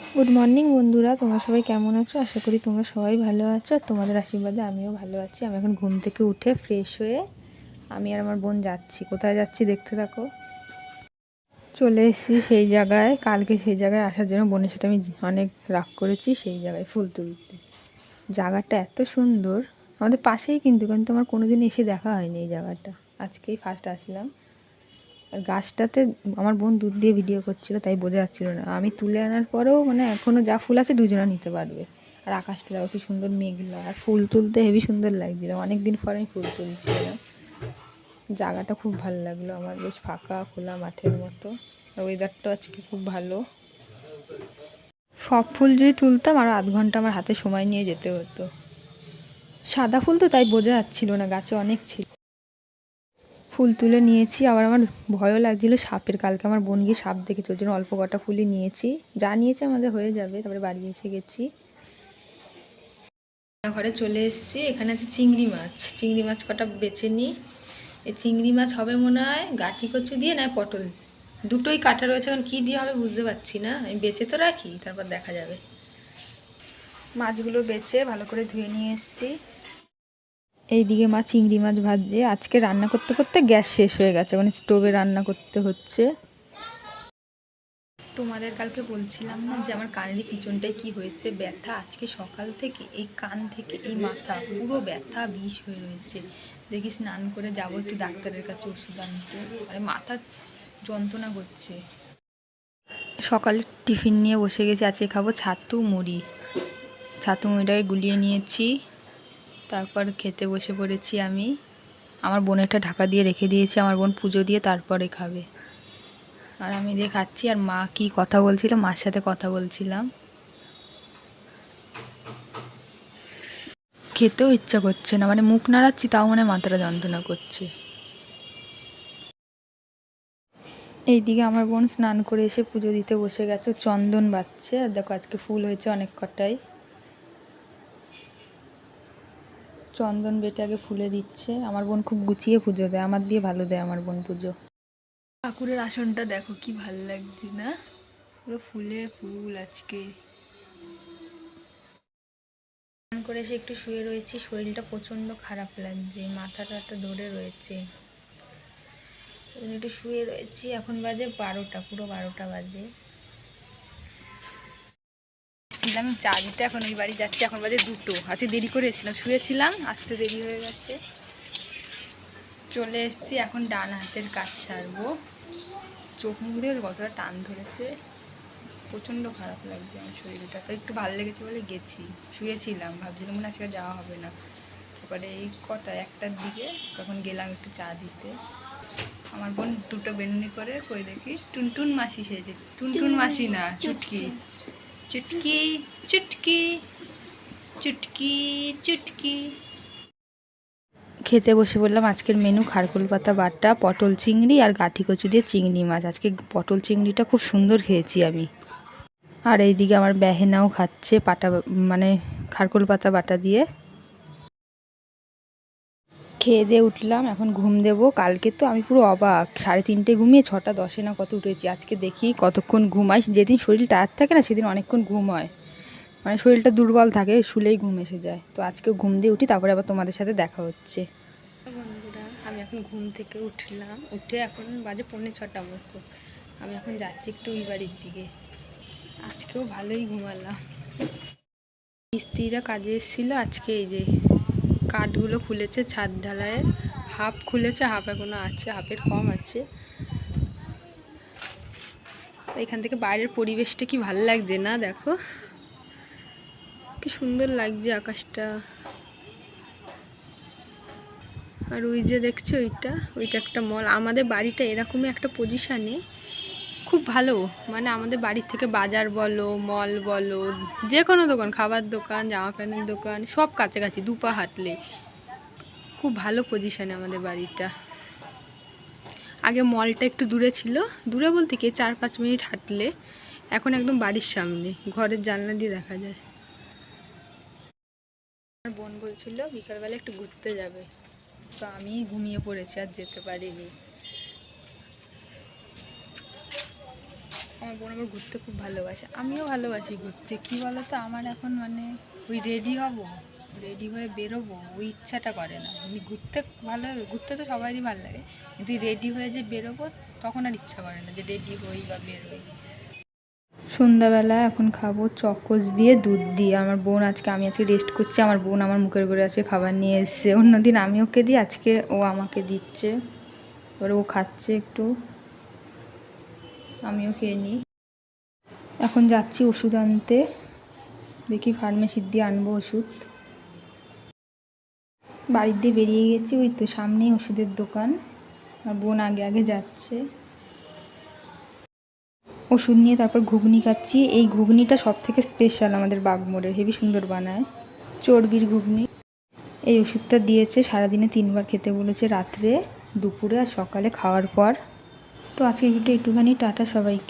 Good morning বন্ধুরা। তোমরা সবাই কেমন আছো? আশা করি তোমরা সবাই ভালো আছো। আর তোমাদের আশীর্বাদে আমিও ভালো আছি। আমি এখন ঘুম থেকে উঠে ফ্রেশ হয়ে আমি আর আমার বোন যাচ্ছি। কোথায় যাচ্ছি দেখতে থাকো। চলে এসেছি সেই জায়গায়। কালকে সেই জায়গায় আসার জন্য বোনের সাথে আমি অনেক রাগ করেছি, সেই জায়গায় ফুল তুলতে। জায়গাটা এত সুন্দর। আমাদের পাশেই কিন্তু কিন্তু আমার কোনোদিন এসে দেখা হয়নি এই জায়গাটা। আজকেই ফার্স্ট আসলাম। আর গাছটাতে আমার বোন দুধ দিয়ে ভিডিও করছিল, তাই বোঝা যাচ্ছিল না। আমি তুলে আনার পরেও মানে এখনও যা ফুল আছে দুজনে নিতে পারবে। আর আকাশটা কি সুন্দর মেঘলা, আর ফুল তুলতে হেবি সুন্দর লাগছিল। অনেক দিন পরে আমি ফুল তুলছিলাম। জায়গাটা খুব ভালো লাগল আমার, বেশ ফাঁকা, খোলা মাঠের মতো। আর ওয়েদারটাও আজকে খুব ভালো। সব ফুল যদি তুলতাম আরও আধ ঘণ্টা আমার হাতে সময় নিয়ে যেতে হতো। সাদা ফুল তো তাই বোঝা যাচ্ছিল না, গাছে অনেক ছিল। ফুল তুলে নিয়েছি। আবার আমার ভয়ও লাগছিল সাপের। কালকে আমার বোন গিয়ে সাপ দেখেছে ওই জন্য অল্প কটা ফুলই নিয়েছি। যা নিয়েছে আমাদের হয়ে যাবে, তারপরে বাড়ি এসে গেছি। ঘরে চলে এসেছি। এখানে আছে চিংড়ি মাছ। চিংড়ি মাছ কটা বেছে নিই এই চিংড়ি মাছ হবে মনে হয় গাঠি কচু দিয়ে না পটল? দুটোই কাটা রয়েছে, এখন কী দিয়ে হবে বুঝতে পারছি না। আমি বেছে তো রাখি, তারপর দেখা যাবে। মাছগুলো বেছে ভালো করে ধুয়ে নিয়ে এসেছি। এইদিকে মা চিংড়ি মাছ ভাজছে। আজকে রান্না করতে করতে গ্যাস শেষ হয়ে গেছে মানে স্টোভে রান্না করতে হচ্ছে। তোমাদের কালকে বলছিলাম না যে আমার কানেরই পিছনটায় কি হয়েছে? ব্যথা। আজকে সকাল থেকে এই কান থেকে এই মাথা পুরো ব্যথা বিষ হয়ে রয়েছে। দেখি স্নান করে যাব একটু ডাক্তারের কাছে ওষুধ আনতে। মানে মাথা যন্ত্রণা করছে। সকালে টিফিন নিয়ে বসে গেছি, আজকে খাব ছাতু মুড়ি। ছাতু মুড়িটাকে গুলিয়ে নিয়েছি। তারপর খেতে বসে পড়েছি আমি। আমার বোনেরটা ঢাকা দিয়ে রেখে দিয়েছি, আমার বোন পুজো দিয়ে তারপরে খাবে। আর আমি দিয়ে খাচ্ছি, আর মা কি কথা বলছিল, মার সাথে কথা বলছিলাম। খেতেও ইচ্ছা করছে না মানে মুখ নাড়াচ্ছি, তাও মানে মাথাটা যন্ত্রণা করছে। এইদিকে আমার বোন স্নান করে এসে পুজো দিতে বসে গেছে, চন্দন বাচ্ছে। আর দেখো আজকে ফুল হয়েছে অনেক কটাই। চন্দন বেটে আগে ফুলে দিচ্ছে। আমার বোন খুব গুছিয়ে পুজো দেয়। আমার দিয়ে ভালো দেয় আমার বোন পুজো। ঠাকুরের আসনটা দেখো, কি ভালো লাগছে না? পুরো ফুলে ফুল আজকে। করে এসে একটু শুয়ে রয়েছি। শরীরটা প্রচণ্ড খারাপ লাগছে। মাথাটা একটা ধরে রয়েছে। একটু শুয়ে রয়েছি। এখন বাজে বারোটা, পুরো বারোটা বাজে। ছিলাম চা দিতে। এখন ওই বাড়ি যাচ্ছি, এখন বাজে দুটো। আজকে দেরি করে এসেছিলাম, শুয়েছিলাম, আসতে দেরি হয়ে গেছে। চলে এসেছি, এখন ডান হাতের কাজ সারবো। চোখ মুখ দিয়ে কতটা টান ধরেছে। প্রচণ্ড খারাপ লাগছে আমার শরীরটা। তো একটু ভালো লেগেছে বলে গেছি, শুয়েছিলাম। ভাবছিলাম মনে আজকে যাওয়া হবে না। তারপরে এই কটা একটার দিকে, তখন গেলাম একটু চা দিতে। আমার বোন দুটো বেনুনি করে কই দেখি, টুনটুন মাসি সেজে টুনটুন মাসি না, চুটকি। চুটকি চুটকি চুটকি চুটকি। খেতে বসে বললাম, আজকের মেনু খারকুল পাতা, বাটা, পটল চিংড়ি আর গাঠি কচু দিয়ে চিংড়ি মাছ। আজকে পটল চিংড়িটা খুব সুন্দর খেয়েছি আমি। আর এইদিকে আমার বেহেনাও খাচ্ছে পাটা মানে খারকুল পাতা, বাটা দিয়ে। খেয়ে দিয়ে উঠলাম, এখন ঘুম দেবো। কালকে তো আমি পুরো অবাক। সাড়ে তিনটে ঘুমিয়ে ছটা দশে না কত উঠেছি, আজকে দেখি কতক্ষণ ঘুমাই। যেদিন শরীর টায়ার থাকে না, সেদিন অনেকক্ষণ ঘুম হয়। মানে শরীরটা দুর্বল থাকে, শুলেই ঘুম এসে যায়। তো আজকে ঘুম দিয়ে উঠি, তারপরে আবার তোমাদের সাথে দেখা হচ্ছে। বন্ধুরা, আমি এখন ঘুম থেকে উঠলাম। উঠে এখন বাজে পৌনে ছটা মতো। আমি এখন যাচ্ছি একটু ওই বাড়ির দিকে। আজকেও ভালোই ঘুমালাম। মিস্ত্রিরা কাজে এসেছিল আজকে এই যে কাঠগুলো খুলেছে, ছাদ ঢালাইয়ের হাফ খুলেছে, হাফ এখনও আছে, হাফের কম আছে। এখান থেকে বাইরের পরিবেশটা কি ভালো লাগছে না, দেখো। কি সুন্দর লাগছে আকাশটা। আর ওই যে দেখছ ওইটা ওইটা একটা মল আমাদের বাড়িটা এরকমই একটা পজিশানে খুব ভালো। মানে আমাদের বাড়ির থেকে বাজার বলো মল বলো যে কোনো দোকান, খাবার দোকান জামা প্যান্টের দোকান, সব কাছাকাছি দুপা হাঁটলে খুব ভালো পজিশানে আমাদের বাড়িটা। আগে মলটা একটু দূরে ছিল। দূরে বলতে কি, চার পাঁচ মিনিট হাঁটলে এখন একদম বাড়ির সামনে, ঘরের জানলা দিয়ে দেখা যায়। আমার বোন বলছিল, বিকালবেলা একটু ঘুরতে যাবে। তো আমি ঘুমিয়ে পড়েছি, আর যেতে পারিনি। আমার আমার বোন আবার ঘুরতে খুব ভালোবাসে। আমিও ভালোবাসি ঘুরতে। কী বলো তো আমার এখন মানে ওই রেডি হব রেডি হয়ে বেরোবো, ওই ইচ্ছাটা করে না। আমি ঘুরতে ভালো, ঘুরতে তো সবারই ভালো লাগে। কিন্তু রেডি হয়ে যে বেরোবো, তখন আর ইচ্ছা করে না যে রেডি হই বা বেরোই। সন্ধ্যাবেলা এখন খাব চকোস দিয়ে দুধ দিয়ে। আমার বোন আজকে, আমি আজকে রেস্ট করছি। আমার বোন আমার মুখের করে আজকে খাবার নিয়ে এসছে। অন্যদিন আমি ওকে দিই, আজকে ও আমাকে দিচ্ছে। এবার ও খাচ্ছে একটু। আমিও খেয়ে নিই। এখন যাচ্ছি ওষুধ আনতে। দেখি ফার্মেসির দিয়ে আনব ওষুধ। বাড়ির দিয়ে বেরিয়ে গেছি, ওই তো সামনেই ওষুধের দোকান। আর বোন আগে আগে যাচ্ছে। ওষুধ নিয়ে তারপর ঘুগনি খাচ্ছি। এই ঘুগনিটা সব থেকে স্পেশাল আমাদের বাগমোড়ের। হেবি সুন্দর বানায়। চর্বির ঘুগনি। এই ওষুধটা দিয়েছে, সারাদিনে তিনবার খেতে বলেছে রাত্রে, দুপুরে আর সকালে খাওয়ার পর। তো আজকের ভিডিও একটুখানি টাটা সবাইকে।